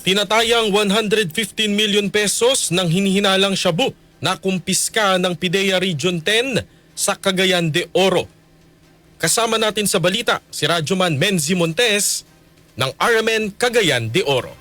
Tinatayang 115 million pesos ng hinihinalang shabu na kumpiska ng PIDEA Region 10 sa Cagayan de Oro. Kasama natin sa balita si Radyoman Menzi Montes ng RMN Cagayan de Oro.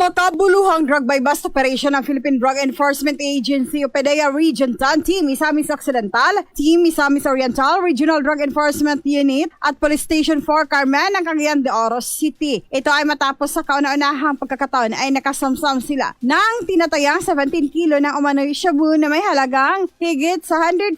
Makabuluhang drug by bust operation ng Philippine Drug Enforcement Agency o PDEA Region 10, Team Misamis Occidental, Team Misamis Oriental, Regional Drug Enforcement Unit at Police Station 4 Carmen ng Cagayan de Oro City. Ito ay matapos sa kauna-unahang pagkakataon ay nakasamsam sila ng tinatayang 17 kilo ng umano'y shabu na may halagang higit sa 115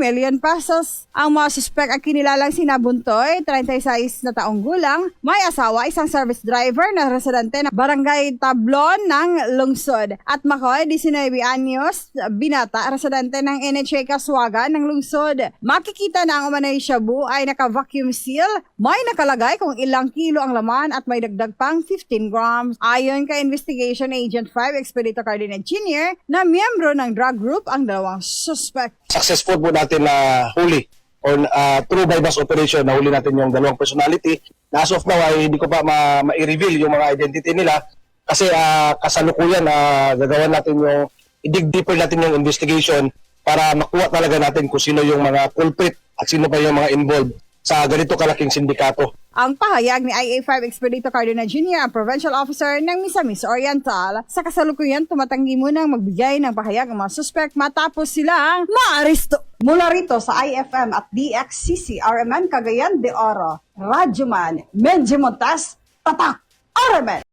million pesos. Ang mga suspect ay kinilalang sinabuntoy, 36 na taong gulang, may asawa, isang service driver na residente ng barangay Tablon ng Lungsod. At Makoy, 19 anyos, binata, residente ng NHA Kaswaga ng Lungsod. Makikita na ang umanay shabu ay naka-vacuum seal, may nakalagay kung ilang kilo ang laman at may dagdag pang 15 grams. Ayon kay Investigation Agent 5 Expedito Cardin Engineer na miyembro ng drug group ang dalawang suspect. successful po natin na huli or uh, through by bus operation na huli natin yung dalawang personality na as of now ay hindi ko pa ma- ma-reveal yung mga identity nila kasi uh, kasalukuyan na gagawin natin yung i-dig deeper natin yung investigation para makuha talaga natin kung sino yung mga culprit at sino pa yung mga involved sa ganito kalaking sindikato. Ang pahayag ni IA5 Expedito Cardona Jr., ang Provincial Officer ng Misamis Oriental. Sa kasalukuyan, tumatanggi munang magbigay ng pahayag ang mga suspect matapos silang maaresto. Mula rito sa IFM at DXCC, RMN Cagayan de Oro, Radyoman, Menji Montes, Tatak, RMN!